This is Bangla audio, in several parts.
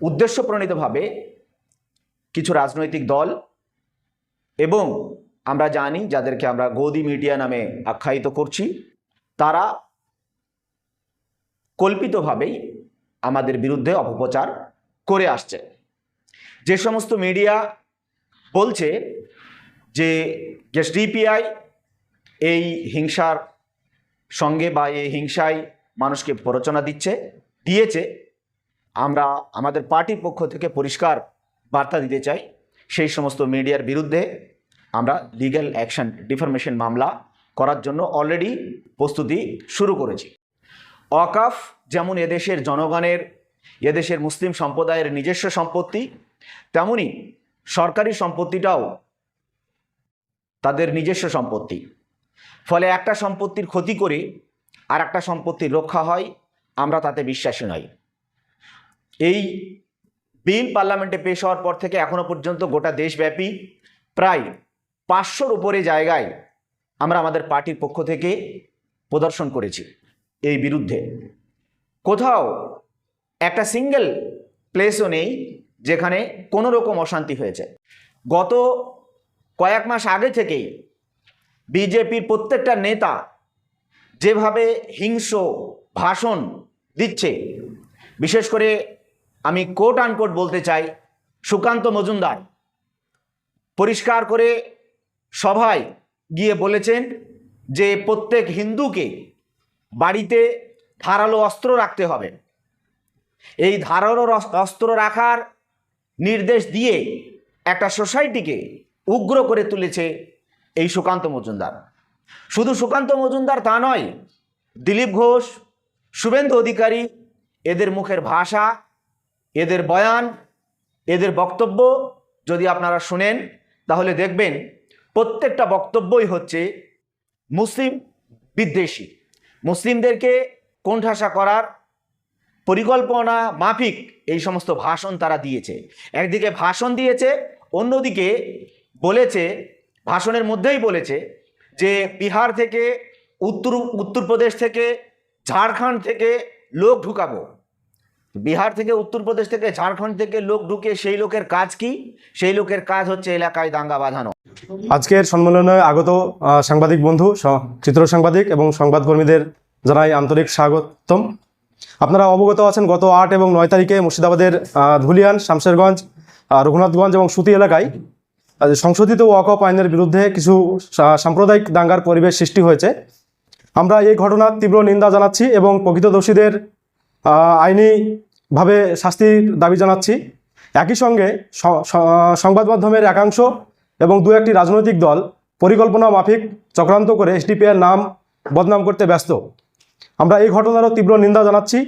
উদ্দেশ্যপ্রণীতভাবে কিছু রাজনৈতিক দল এবং আমরা জানি যাদেরকে আমরা গদি মিডিয়া নামে আখ্যায়িত করছি, তারা কল্পিতভাবেই আমাদের বিরুদ্ধে অপপ্রচার করে আসছে। যে সমস্ত মিডিয়া বলছে যে ডিপিআই এই হিংসার সঙ্গে বা এই হিংসায় মানুষকে প্ররোচনা দিচ্ছে, দিয়েছে আমরা আমাদের পার্টির পক্ষ থেকে পরিষ্কার বার্তা দিতে চাই, সেই সমস্ত মিডিয়ার বিরুদ্ধে আমরা লিগ্যাল অ্যাকশন ডিফরমেশন মামলা করার জন্য অলরেডি প্রস্তুতি শুরু করেছি। অকাফ যেমন এদেশের জনগণের, এদেশের মুসলিম সম্প্রদায়ের নিজস্ব সম্পত্তি, তেমনি সরকারি সম্পত্তিটাও তাদের নিজস্ব সম্পত্তি। ফলে একটা সম্পত্তির ক্ষতি করে আর একটা সম্পত্তির রক্ষা হয়, আমরা তাতে বিশ্বাসী নই। এই বিল পার্লামেন্টে পেশ হওয়ার পর থেকে এখনও পর্যন্ত গোটা দেশব্যাপী প্রায় পাঁচশোর উপরে জায়গায় আমরা আমাদের পার্টির পক্ষ থেকে প্রদর্শন করেছি এই বিরুদ্ধে। কোথাও একটা সিঙ্গেল প্লেসও নেই যেখানে কোনো রকম অশান্তি হয়েছে। গত কয়েক মাস আগে থেকেই বিজেপির প্রত্যেকটা নেতা যেভাবে হিংস্র ভাষণ দিচ্ছে, বিশেষ করে আমি কোট আনকোট বলতে চাই, সুকান্ত মজুমদার পরিষ্কার করে সভায় গিয়ে বলেছেন যে প্রত্যেক হিন্দুকে বাড়িতে ধারালো অস্ত্র রাখতে হবে। এই ধারালো অস্ত্র রাখার নির্দেশ দিয়ে একটা সোসাইটিকে উগ্র করে তুলেছে এই সুকান্ত মজুমদার। শুধু সুকান্ত মজুমদার তা নয়, দিলীপ ঘোষ, শুভেন্দু অধিকারী, এদের মুখের ভাষা এদের বয়ান, এদের বক্তব্য যদি আপনারা শুনেন, তাহলে দেখবেন প্রত্যেকটা বক্তব্যই হচ্ছে মুসলিম বিদ্বেষী। মুসলিমদেরকে কোণঠাসা করার পরিকল্পনা মাফিক এই সমস্ত ভাষণ তারা দিয়েছে। একদিকে ভাষণ দিয়েছে, অন্যদিকে বলেছে, ভাষণের মধ্যেই বলেছে যে বিহার থেকে উত্তর, উত্তরপ্রদেশ থেকে ঝাড়খণ্ড থেকে লোক ঢুকাবো। বিহার থেকে উত্তরপ্রদেশ থেকে ঝাড়খণ্ড থেকে লোক ঢুকে সেই লোকের কাজ কি? সেই লোকের কাজ হচ্ছে এলাকায় দাঙ্গা বাঁধানো। আজকের সম্মেলনে আগত সাংবাদিক বন্ধু চিত্র সাংবাদিক এবং সংবাদকর্মীদের জানাই আন্তরিক স্বাগতম। আপনারা অবগত আছেন, গত আট এবং নয় তারিখে মুর্শিদাবাদের ধুলিয়ান, শামশেরগঞ্জ রঘুনাথগঞ্জ এবং সুতি এলাকায় সংশোধিত ওয়াকফ আইনের বিরুদ্ধে কিছু সাম্প্রদায়িক দাঙ্গার পরিবেশ সৃষ্টি হয়েছে। আমরা এই ঘটনার তীব্র নিন্দা জানাচ্ছি এবং প্রকৃত দোষীদের আইনিভাবে শাস্তির দাবি জানাচ্ছি। একই সঙ্গে সংবাদ মাধ্যমের একাংশ এবং দু একটি রাজনৈতিক দল পরিকল্পনা মাফিক চক্রান্ত করে এসডিপিআর নাম বদনাম করতে ব্যস্ত। আমরা এই ঘটনারও তীব্র নিন্দা জানাচ্ছি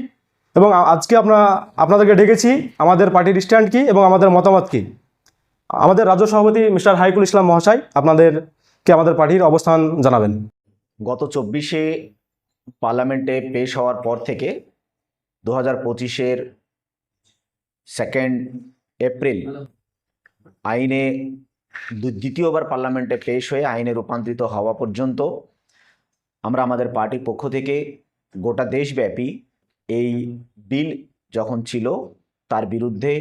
এবং আজকে আমরা আপনাদেরকে ডেকেছি আমাদের পার্টির স্ট্যান্ড কী এবং আমাদের মতামত কী। আমাদের রাজ্য সভাপতি মিস্টার হাইকুল ইসলাম মহাশয় আপনাদেরকে আমাদের পার্টির অবস্থান জানাবেন। গত চব্বিশে পার্লামেন্টে পেশ হওয়ার পর থেকে দু হাজার পঁচিশের সেকেন্ড এপ্রিল আইনে দ্বিতীয়বার পার্লামেন্টে পেশ হয়ে আইনে রূপান্তরিত হওয়া পর্যন্ত আমরা আমাদের পার্টির পক্ষ থেকে গোটা দেশব্যাপী এই বিল যখন ছিল, তার বিরুদ্ধে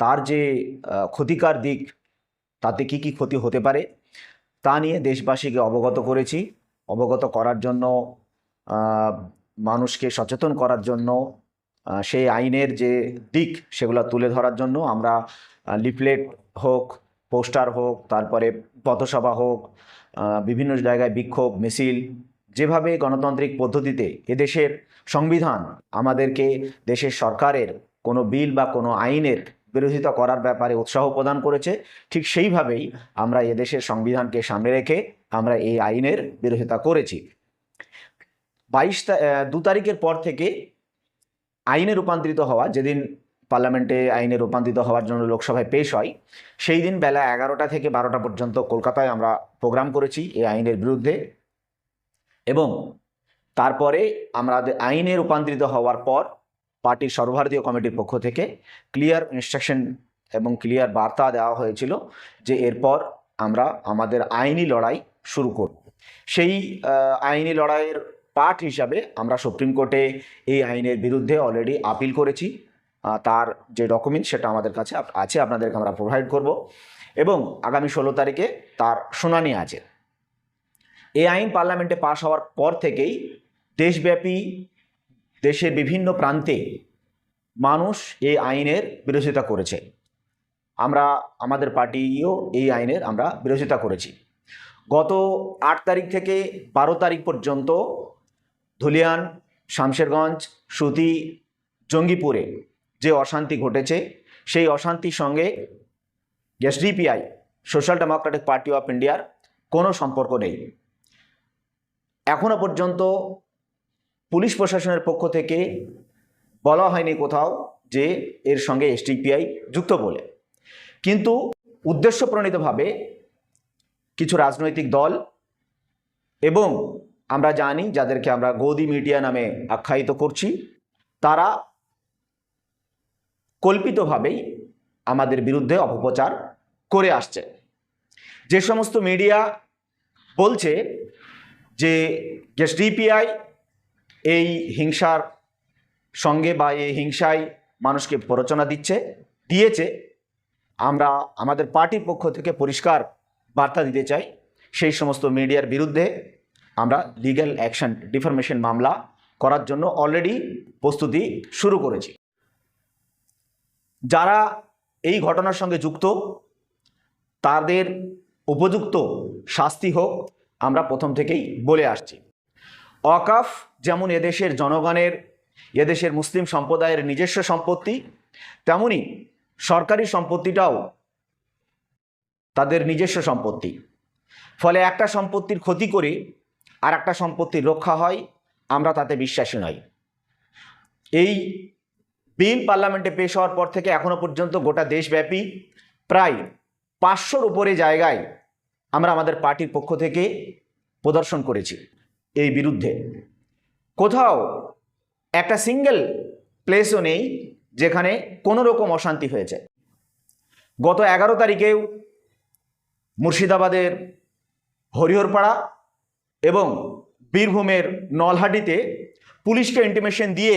তার যে ক্ষতিকার দিক, তাতে কি কি ক্ষতি হতে পারে, তা নিয়ে দেশবাসীকে অবগত করেছি। অবগত করার জন্য মানুষকে সচেতন করার জন্য সেই আইনের যে দিক সেগুলো তুলে ধরার জন্য আমরা লিফলেট হোক, পোস্টার হোক, তারপরে পথসভা হোক বিভিন্ন জায়গায় বিক্ষোভ, মিছিল, যেভাবে গণতান্ত্রিক পদ্ধতিতে এদেশের সংবিধান আমাদেরকে দেশের সরকারের কোনো বিল বা কোনো আইনের বিরোধিতা করার ব্যাপারে উৎসাহ প্রদান করেছে, ঠিক সেইভাবেই আমরা এদেশের সংবিধানকে সামনে রেখে আমরা এই আইনের বিরোধিতা করেছি। বাইশ দু তারিখের পর থেকে আইনে রূপান্তরিত হওয়া, যেদিন পার্লামেন্টে আইনে রূপান্তরিত হওয়ার জন্য লোকসভায় পেশ হয়, সেই দিন বেলা এগারোটা থেকে বারোটা পর্যন্ত কলকাতায় আমরা প্রোগ্রাম করেছি এই আইনের বিরুদ্ধে। এবং তারপরে আমাদের আইনে রূপান্তরিত হওয়ার পর পার্টির সর্বভারতীয় কমিটির পক্ষ থেকে ক্লিয়ার ইনস্ট্রাকশন এবং ক্লিয়ার বার্তা দেওয়া হয়েছিল যে এরপর আমরা আমাদের আইনি লড়াই শুরু করব। সেই আইনি লড়াইয়ের পার্ট হিসাবে আমরা সুপ্রিম কোর্টে এই আইনের বিরুদ্ধে অলরেডি আপিল করেছি। তার যে ডকুমেন্ট সেটা আমাদের কাছে আছে, আপনাদেরকে আমরা প্রোভাইড করব। এবং আগামী ষোলো তারিখে তার শুনানি আছে। এই আইন পার্লামেন্টে পাশ হওয়ার পর থেকেই দেশব্যাপী, দেশের বিভিন্ন প্রান্তে মানুষ এই আইনের বিরোধিতা করেছে। আমরা, আমাদের পার্টিও এই আইনের আমরা বিরোধিতা করেছি। গত আট তারিখ থেকে বারো তারিখ পর্যন্ত ধুলিয়ান, শামশেরগঞ্জ, সুতি, জঙ্গিপুরে যে অশান্তি ঘটেছে, সেই অশান্তির সঙ্গে SDPI, social democratic party of ইন্ডিয়ার কোনো সম্পর্ক নেই। এখনও পর্যন্ত পুলিশ প্রশাসনের পক্ষ থেকে বলা হয়নি কোথাও যে এর সঙ্গে এসডিপিআই যুক্ত বলে। কিন্তু উদ্দেশ্যপ্রণীতভাবে কিছু রাজনৈতিক দল এবং আমরা জানি, যাদেরকে আমরা গৌদি মিডিয়া নামে আখ্যায়িত করছি, তারা কল্পিতভাবেই আমাদের বিরুদ্ধে অপপ্রচার করে আসছে। যে সমস্ত মিডিয়া বলছে যে ডিপিআই এই হিংসার সঙ্গে বা এই হিংসায় মানুষকে প্ররোচনা দিচ্ছে, দিয়েছে, আমরা আমাদের পার্টির পক্ষ থেকে পরিষ্কার বার্তা দিতে চাই, সেই সমস্ত মিডিয়ার বিরুদ্ধে আমরা লিগ্যাল অ্যাকশন ডিফরমেশন মামলা করার জন্য অলরেডি প্রস্তুতি শুরু করেছি। যারা এই ঘটনার সঙ্গে যুক্ত, তাদের উপযুক্ত শাস্তি হোক, আমরা প্রথম থেকেই বলে আসছি। অকাফ যেমন এদেশের জনগণের, এদেশের মুসলিম সম্প্রদায়ের নিজস্ব সম্পত্তি, তেমনি সরকারি সম্পত্তিটাও তাদের নিজস্ব সম্পত্তি। ফলে একটা সম্পত্তির ক্ষতি করে আর একটা সম্পত্তির রক্ষা হয়, আমরা তাতে বিশ্বাসী নই। এই বিল পার্লামেন্টে পেশ হওয়ার পর থেকে এখনও পর্যন্ত গোটা দেশব্যাপী প্রায় পাঁচশোর উপরে জায়গায় আমরা আমাদের পার্টির পক্ষ থেকে প্রদর্শন করেছি এই বিরুদ্ধে। কোথাও একটা সিঙ্গেল প্লেসও নেই যেখানে কোনো রকম অশান্তি হয়েছে। গত এগারো তারিখেও মুর্শিদাবাদের হরিহরপাড়া এবং বীরভূমের নলহাটিতে পুলিশকে ইন্টিমেশন দিয়ে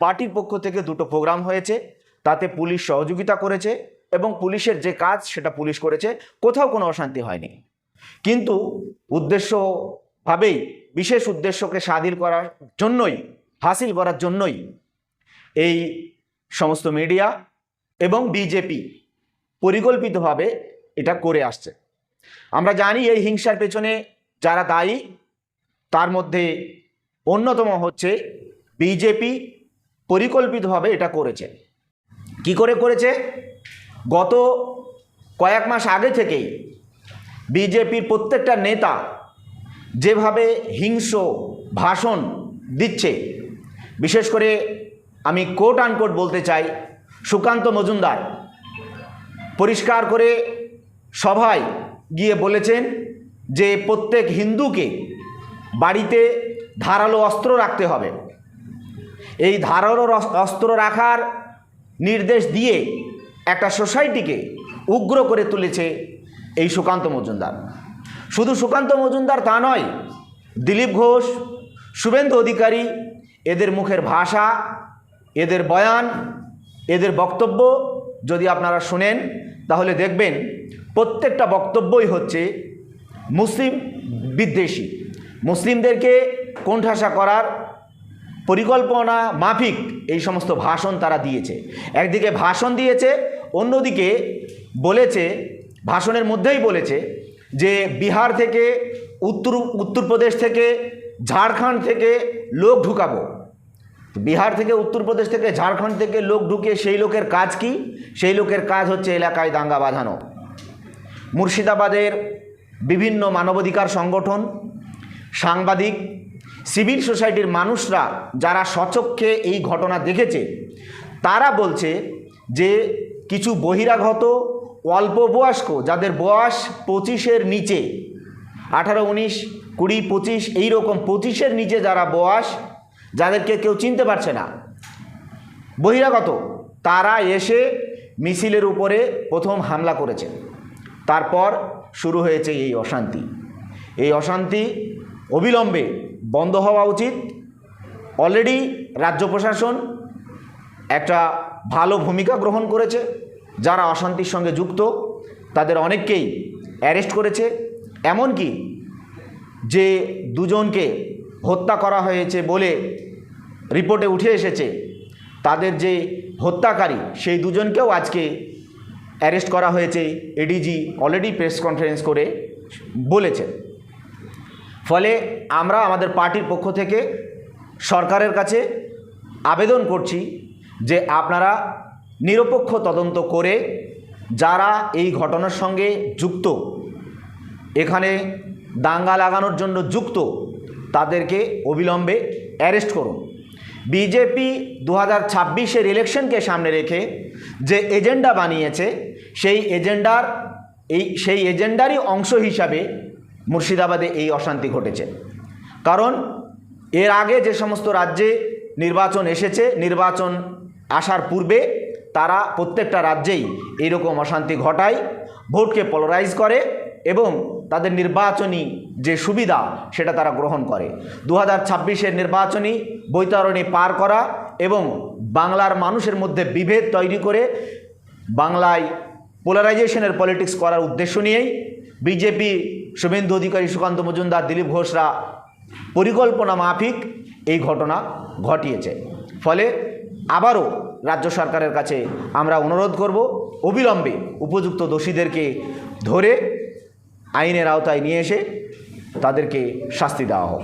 পার্টির পক্ষ থেকে দুটো প্রোগ্রাম হয়েছে। তাতে পুলিশ সহযোগিতা করেছে এবং পুলিশের যে কাজ সেটা পুলিশ করেছে। কোথাও কোনো অশান্তি হয়নি। কিন্তু উদ্দেশ্যভাবেই, বিশেষ উদ্দেশ্যকে স্বাধীন করার জন্যই, হাসিল করার জন্যই এই সমস্ত মিডিয়া এবং বিজেপি পরিকল্পিতভাবে এটা করে আসছে। আমরা জানি এই হিংসার পেছনে যারা দায়ী, তার মধ্যে অন্যতম হচ্ছে বিজেপি পরিকল্পিতভাবে এটা করেছে। কি করে করেছে? গত কয়েক মাস আগে থেকেই বিজেপির প্রত্যেকটা নেতা যেভাবে হিংস্র ভাষণ দিচ্ছে, বিশেষ করে আমি কোট আনকোট বলতে চাই, সুকান্ত মজুমদার, পরিষ্কার করে সভায় গিয়ে বলেছেন যে প্রত্যেক হিন্দুকে বাড়িতে ধারালো অস্ত্র রাখতে হবে। এই ধারালো অস্ত্র রাখার নির্দেশ দিয়ে একটা সোসাইটিকে উগ্র করে তুলেছে এই সুকান্ত মজুমদার। শুধু সুকান্ত মজুমদার তা নয়, দিলীপ ঘোষ, শুভেন্দু অধিকারী, এদের মুখের ভাষা, এদের বয়ান, এদের বক্তব্য যদি আপনারা শুনেন, তাহলে দেখবেন প্রত্যেকটা বক্তব্যই হচ্ছে মুসলিম বিদ্বেষী। মুসলিমদেরকে কোণঠাসা করার পরিকল্পনা মাফিক এই সমস্ত ভাষণ তারা দিয়েছে। একদিকে ভাষণ দিয়েছে, অন্যদিকে বলেছে, ভাষণের মধ্যেই বলেছে যে বিহার থেকে উত্তর, উত্তরপ্রদেশ থেকে ঝাড়খণ্ড থেকে লোক ঢুকাবো। বিহার থেকে উত্তরপ্রদেশ থেকে ঝাড়খণ্ড থেকে লোক ঢুকে সেই লোকের কাজ কি? সেই লোকের কাজ হচ্ছে এলাকায় দাঙ্গা বাঁধানো। মুর্শিদাবাদের বিভিন্ন মানবাধিকার সংগঠন, সাংবাদিক, সিভিল সোসাইটির মানুষরা যারা সচক্ষে এই ঘটনা দেখেছে, তারা বলছে যে কিছু বহিরাগত অল্প বয়স্ক যাদের বয়স পঁচিশের নিচে, আঠারো, উনিশ, কুড়ি, পঁচিশ, এইরকম পঁচিশের নিচে যারা বয়স, যাদেরকে কেউ চিনতে পারছে না। বহিরাগত, তারা এসে মিছিলের উপরে প্রথম হামলা করেছে। তারপর শুরু হয়েছে এই অশান্তি। এই অশান্তি অবিলম্বে বন্ধ হওয়া উচিত। অলরেডি রাজ্য প্রশাসন একটা ভালো ভূমিকা গ্রহণ করেছে। যারা অশান্তির সঙ্গে যুক্ত, তাদের অনেককেই অ্যারেস্ট করেছে। এমনকি যে দুজনকে হত্যা করা হয়েছে বলে রিপোর্টে উঠে এসেছে, তাদের যে হত্যাকারী, সেই দুজনকেও আজকে অ্যারেস্ট করা হয়েছে এডিজি অলরেডি প্রেস কনফারেন্স করে বলেছে ফলে আমরা আমাদের পার্টির পক্ষ থেকে সরকারের কাছে আবেদন করছি যে আপনারা নিরপেক্ষ তদন্ত করে যারা এই ঘটনার সঙ্গে যুক্ত, এখানে দাঙ্গা লাগানোর জন্য যুক্ত, তাদেরকে অবিলম্বে অ্যারেস্ট করুন। বিজেপি দু হাজার ছাব্বিশের ইলেকশনকে সামনে রেখে যে এজেন্ডা বানিয়েছে, সেই এজেন্ডার এই, সেই এজেন্ডারই অংশ হিসাবে মুর্শিদাবাদে এই অশান্তি ঘটেছে। কারণ এর আগে যে সমস্ত রাজ্যে নির্বাচন এসেছে, নির্বাচন আসার পূর্বে তারা প্রত্যেকটা রাজ্যেই এরকম অশান্তি ঘটায়, ভোটকে পোলারাইজ করে এবং তাদের নির্বাচনী যে সুবিধা সেটা তারা গ্রহণ করে। দু হাজার ছাব্বিশের নির্বাচনী বৈতরণী পার করা এবং বাংলার মানুষের মধ্যে বিভেদ তৈরি করে বাংলায় পোলারাইজেশনের পলিটিক্স করার উদ্দেশ্য নিয়েই বিজেপি, শুভেন্দু অধিকারী, সুকান্ত মজুমদার, দিলীপ ঘোষরা পরিকল্পনা মাফিক এই ঘটনা ঘটিয়েছে। ফলে আবারও রাজ্য সরকারের কাছে আমরা অনুরোধ করব, অবিলম্বে উপযুক্ত দোষীদেরকে ধরে আইনের আওতায় নিয়ে এসে তাদেরকে শাস্তি দেওয়া হোক।